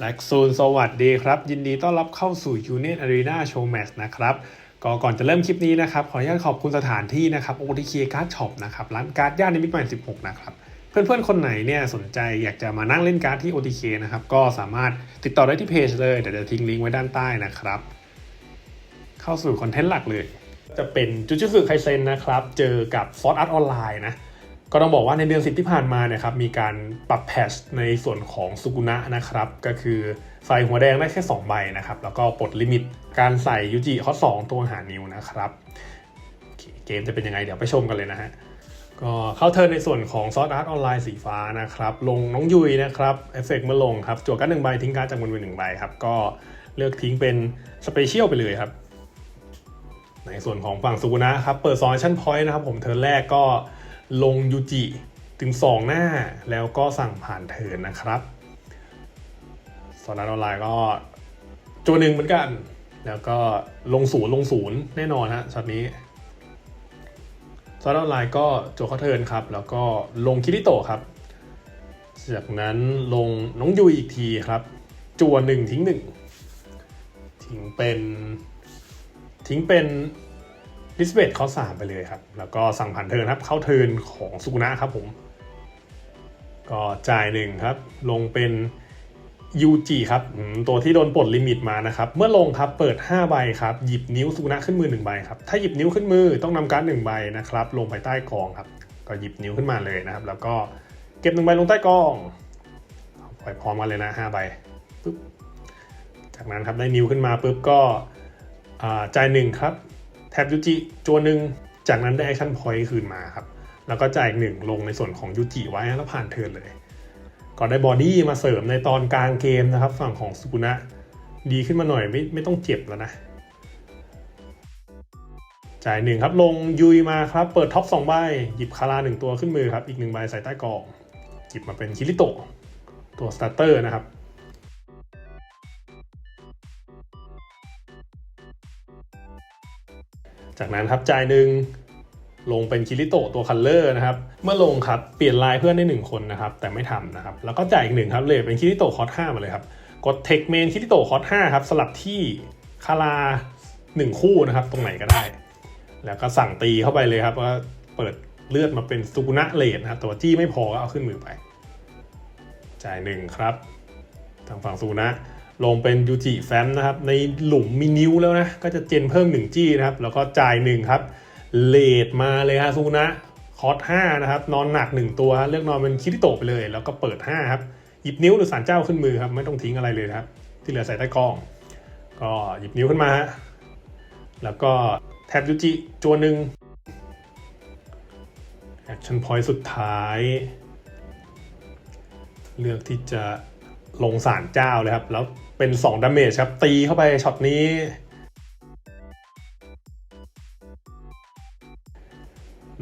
แล็กซูนสวัสดีครับ ยินดีต้อนรับเข้าสู่ Union Arena Show Match นะครับก็ก่อนจะเริ่มคลิปนี้นะครับ ขออนุญาตขอบคุณสถานที่นะครับ OTK Card Shop นะครับร้านการ์ดย่านนิมิตรใหม่16 นะครับ เพื่อนๆ คนไหนเนี่ยสนใจอยากจะมานั่งเล่นการ์ดที่ OTK นะครับ ก็สามารถติดต่อได้ที่เพจเลยเดี๋ยวจะทิ้งลิงก์ไว้ด้านใต้นะครับ เข้าสู่คอนเทนต์หลักเลย จะเป็นจูจูสึไคเซนนะครับ เจอกับฟอร์ a อาร์ตออนไลน์นะ ก็ต้องบอกว่าในเดือนสิบที่ผ่านมาเนี่ยครับมีการปรับแพชในส่วนของสุกุนะนะครับก็คือใส่หัวแดงได้แค่ 2 ใบนะครับแล้วก็ปลดลิมิตการใส่ยูจิข้อ2ตัวหานิวนะครับเกมจะเป็นยังไงเดี๋ยวไปชมกันเลยนะฮะก็เข้าเทิร์นในส่วนของซอสอาร์ตออนไลน์สีฟ้านะครับลงน้องยุยนะครับเอฟเฟกเมื่อลงครับจั่วกันหนึ่งใบทิ้งการ์ดจากบนมือหนึ่งใบครับก็เลือกทิ้งเป็นสเปเชียลไปเลยครับในส่วนของฝั่งสุกุนะครับเปิด2 action point นะครับผมเทิร์นแรกก็ ลงยูจิถึง 2 หน้าแล้วก็สั่งผ่านเทินนะครับสอนออนไลน์ก็จัวหนึ่งเหมือนกัน แล้วก็ลงศูนย์ลงศูนย์แน่นอนฮะช็อตนี้สอนออนไลน์ก็จัวเขาเทินครับ แล้วก็ลงคิริโตครับ จากนั้นลงน้องยุยอีกทีครับ จัวหนึ่งทิ้งหนึ่งทิ้งเป็นทิ้งเป็น ลิสเบตข้อสามไปเลยครับ แล้วก็สั่งผ่านเทิร์นครับ เข้าเทิร์นของสุกุนะครับผม ก็จ่ายหนึ่งครับ ลงเป็นยูจิครับตัวที่โดนปลดลิมิตมานะครับ เมื่อลงครับเปิด 5 ใบครับ หยิบนิ้วสุกุนะขึ้นมือ1ใบครับ ถ้าหยิบนิ้วขึ้นมือต้องนำการ์ดหนึ่งใบนะครับ ลงไปใต้กองครับ ก็หยิบนิ้วขึ้นมาเลยนะครับ แล้วก็เก็บหนึ่งใบลงใต้กองปล่อยพร้อมกันเลยนะ5ใบปึ๊บจากนั้นครับได้นิ้วขึ้นมาปุ๊บก็จ่ายหนึ่งครับ แท็บยูจิจัวหนึ่งจากนั้นได้แอคชั่นพอยต์คืนมาครับ แล้วก็จ่ายอีกหนึ่งลงในส่วนของยูจิไว้แล้วผ่านเทิร์นเลย ก็ได้บอดี้มาเสริมในตอนกลางเกมนะครับ ฝั่งของสุกุนะดีขึ้นมาหน่อยไม่ไม่ต้องเจ็บแล้วนะ จ่ายหนึ่งครับลงยุยมาครับ เปิดท็อปสองใบหยิบคาราหนึ่งตัวขึ้นมือครับ อีกหนึ่งใบใส่ใต้กองหยิบมาเป็นคิริโตตัวสตาร์เตอร์นะครับ จากนั้นครับจ่ายหนึ่งลงเป็นคิริโตะตัวคัลเลอร์นะครับ เมื่อลงครับเปลี่ยนลายเพื่อนได้หนึ่งคนนะครับ แต่ไม่ทำนะครับ แล้วก็จ่ายอีกหนึ่งครับเลยเป็นคิริโตะคอร์สห้ามาเลยครับ กดเทคเมนคิริโตะคอร์สห้าครับ สลับที่คาราหนึ่งคู่นะครับ ตรงไหนก็ได้ แล้วก็สั่งตีเข้าไปเลยครับว่าเปิดเลือดมาเป็นสุกุนะเลดนะครับแต่ว่าจี้ไม่พอก็เอาขึ้นมือไป จ่ายหนึ่งครับ ทางฝั่งซูนะ ลงเป็นยูจิแฟมนะครับ ในหลุมมีนิ้วแล้วนะ ก็จะเจนเพิ่ม1จี้นะครับ แล้วก็จ่าย1ครับ เลดมาเลยฮะซูนะคอร์ส5นะครับ นอนหนัก 1 ตัว เลือกนอนเป็นคิริโตไปเลย แล้วก็เปิด5ครับ หยิบนิ้วหรือสารเจ้าขึ้นมือครับ ไม่ต้องทิ้งอะไรเลยครับ ที่เหลือใส่ใต้กล้อง ก็หยิบนิ้วขึ้นมาฮะ แล้วก็แท็บยูจิจัวหนึ่งแอคชั่นพอยต์สุดท้าย เลือกที่จะ ลงสารเจ้าเลยครับ แล้วเป็น2ดาเมจครับ ตีเข้าไปช็อตนี้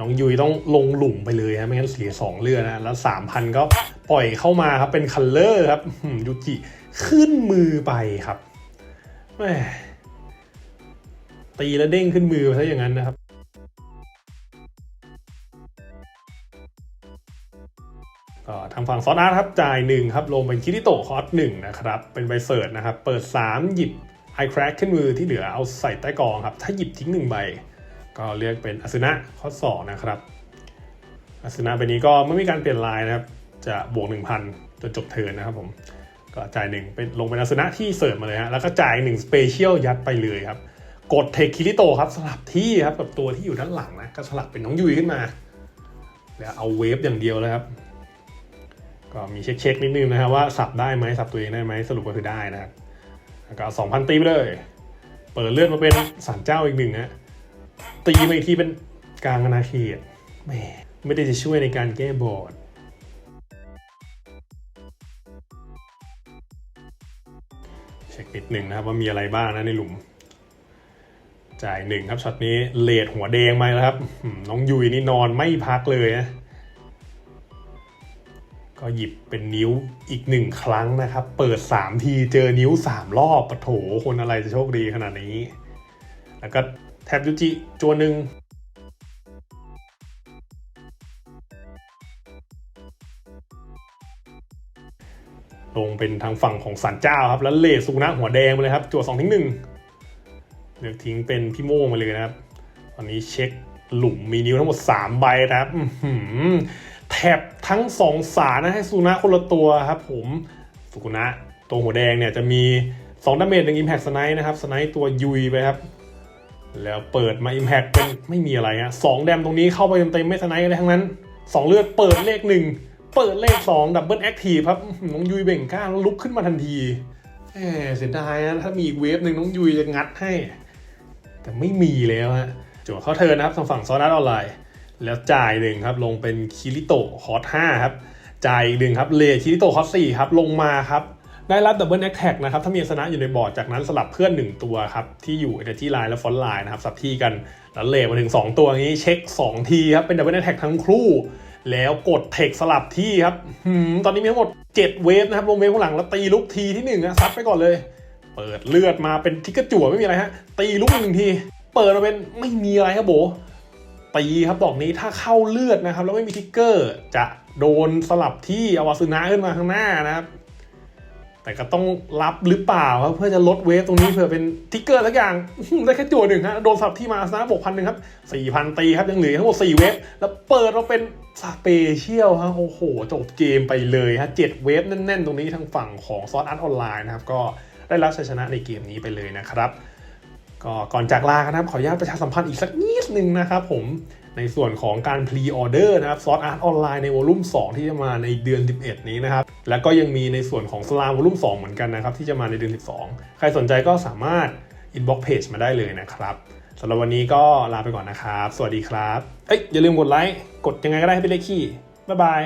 น้องยุยต้องลงหลุมไปเลยครับไม่งั้นเสียสองเลือดนะ แล้วสามพันก็ปล่อยเข้ามาครับ เป็นคัลเลอร์ครับยูจิขึ้นมือไปครับแม่ตีแล้วเด้งขึ้นมือไปซะอย่างนั้นนะครับ ก็ทางฝั่งซอสอาร์ตครับจ่ายหนึ่งครับลงเป็นคิริโตคอสหนึ่งนะครับเป็นใบเสิร์ตนะครับเปิด 3 หยิบไอแครกขึ้นมือที่เหลือเอาใส่ใต้กองครับถ้าหยิบทิ้งหนึ่งใบก็เรียกเป็นอสุนะข้อสองนะครับอสุนะใบนี้ก็ไม่มีการเปลี่ยนลายนะครับจะบวก 1,000 จนจบเทิร์นนะครับผมก็จ่ายหนึ่งเป็นลงเป็นอสุนะที่เสิร์ฟมาเลยฮะแล้วก็จ่ายหนึ่งสเปเชียลยัดไปเลยครับกดเทคคิริโตครับสลับที่ครับกับตัวที่อยู่ด้านหลังนะก็สลับเป็นน้องยุยขึ้นมา แล้วเอาเวฟอย่างเดียวเลยครับ ก็มีเช็คเช็คๆนิดนึงนะครับว่าสับได้ไหมสับตัวเองได้ไหมสรุปก็คือได้นะครับแล้วก็สองพันตีไปเลย เปิดเลือดมาเป็นสารเจ้าอีกหนึ่งนะตีมาอีกทีเป็นกลางอาณาเขตแหมไม่ได้จะช่วยในการแก้บอร์ดเช็คนิดหนึ่งนะครับว่ามีอะไรบ้างนะในหลุม จ่ายหนึ่งครับช็อตนี้เลดหัวแดงมาแล้วครับ น้องยุยนี่นอนไม่พักเลยนะ ก็หยิบเป็นนิ้วอีกหนึ่งครั้งนะครับ เปิด 3 ทีเจอนิ้ว 3 รอบปะโถคนอะไรจะโชคดีขนาดนี้ แล้วก็แท็บยูจิจัวหนึ่งลงเป็นทางฝั่งของสันเจ้าครับ แล้วเลสุนะหัวแดงไปเลยครับจั่วสองทิ้งหนึ่งเลือกทิ้งเป็นพี่โม่มาเลยนะครับ ตอนนี้เช็คหลุมมีนิ้วทั้งหมด 3 ใบนะครับ แถบทั้งสองสารนะให้สุนะคนละตัวครับผมสุกุนะตัวหัวแดงเนี่ยจะมี2ดาเมจหนึ่งอิมแพ t สไน t ์นะครับสไน t ์ตัวยุยไปครับ แล้วเปิดมา Impact เป็นไม่มีอะไรฮะสองแดมตรงนี้เข้าไปเต็มๆไม่สไนด์อะไรทั้งนั้นสองเลือดเปิดเลขหนึ่งเปิดเลขสองดับเบิลแอคทีฟครับน้องยุยเบ่งก้าแล้วลุกขึ้นมาทันทีแหมเสียดายนะถ้ามีอีกเวฟหนึ่งน้องยุยจะงัดให้ แต่ไม่มีแล้วฮะจั่วเข้าเทิร์นนะครับทางฝั่งซอนัสออนไลน์ แล้วจ่ายหนึ่งครับลงเป็นคิริโตคอร์สห้าครับจ่ายอีกหนึ่งครับเลคิริโตคอร์สสี่ครับลงมาครับได้รับดับเบิลแอคแท็กนะครับถ้ามีชนะอยู่ในบอร์ดจากนั้นสลับเพื่อน 1 ตัวครับที่อยู่ Energy Line และฟอนไลน์นะครับสับที่กันแล้วเลมาถึง 2 ตัวนี้เช็ค 2 ทีครับเป็นดับเบิลแอคแท็กทั้งคู่ แล้วกดเทคสลับที่ครับตอนนี้มีทั้งหมด 7 เวฟนะครับลงเวฟข้างหลังแล้วตีลุกทีที่1นะซัดไปก่อนเลย เปิดเลือดมาเป็นทิกเกอร์จั่วไม่มีอะไรฮะตีลุกหนึ่งที เปิดมาเป็นไม่มีอะไรครับโบ ตีครับดอกนี้ถ้าเข้าเลือดนะครับ แล้วไม่มีทิกเกอร์ จะโดนสลับที่อวาซึนะขึ้นมาข้างหน้านะครับแต่ก็ต้องรับหรือเปล่าครับเพื่อจะลดเวฟตรงนี้เผื่อเป็นทิกเกอร์สักอย่างได้แค่จั่วหนึ่งฮะโดนสลับที่มาสนะบกพันหนึ่งครับสี่พันตีครับยังเหลือทั้งหมดสี่เวฟแล้วเปิดมาเป็นสเปเชียลฮะโอ้โหจบเกมไปเลยฮะเจ็ดเวฟแน่นๆ ตรงนี้ทางฝั่งของซอสอาร์ตออนไลน์นะครับก็ได้รับชัยชนะในเกมนี้ไปเลยนะครับ ก็ก่อนจากลากันครับขออนุญาตประชาสัมพันธ์อีกสักนิดนึงนะครับผมในส่วนของการพรีออเดอร์นะครับซอสอาร์ตออนไลน์ในวอลุ่ม2 ที่จะมาในเดือน 11 นี้นะครับ แล้วก็ยังมีในส่วนของสลามวอลุ่ม2 เหมือนกันนะครับ ที่จะมาในเดือน 12 ใครสนใจก็สามารถอินบ็อกเพจมาได้เลยนะครับสำหรับวันนี้ก็ลาไปก่อนนะครับ สวัสดีครับ เอ้ยอย่าลืมกดไลค์ กดยังไงก็ได้ให้เป็นเลขขี้บ๊ายบาย